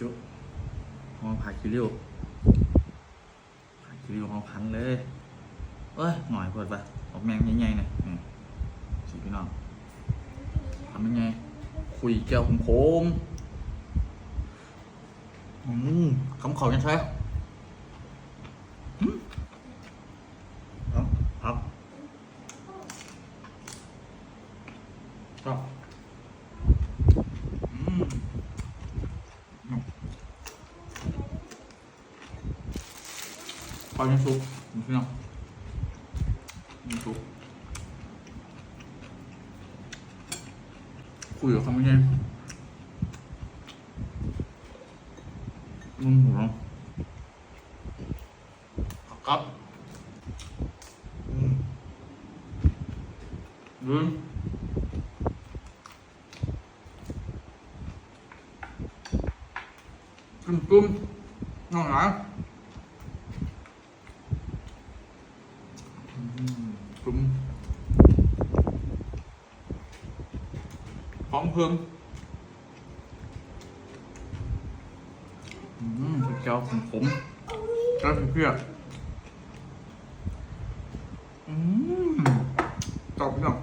จุหอมผักคิริวผักคิริวหอมพันเลย เอ้ยหน่อยเปิดไปออกแมงใหญ่ๆหน่อยนี่สีพี่น้องทำยังไง คุยเจียวผมโคมอืมคำขายังใช่ครับครับ 花生酥，你吃上，你熟。或者他们先弄糊了，好，嗯，嗯。ăn cơm ngon lắm พร้อมเพิ่มอืมเจ้าของผมเจ้าเพื่อนอืมตอบไปหน่อย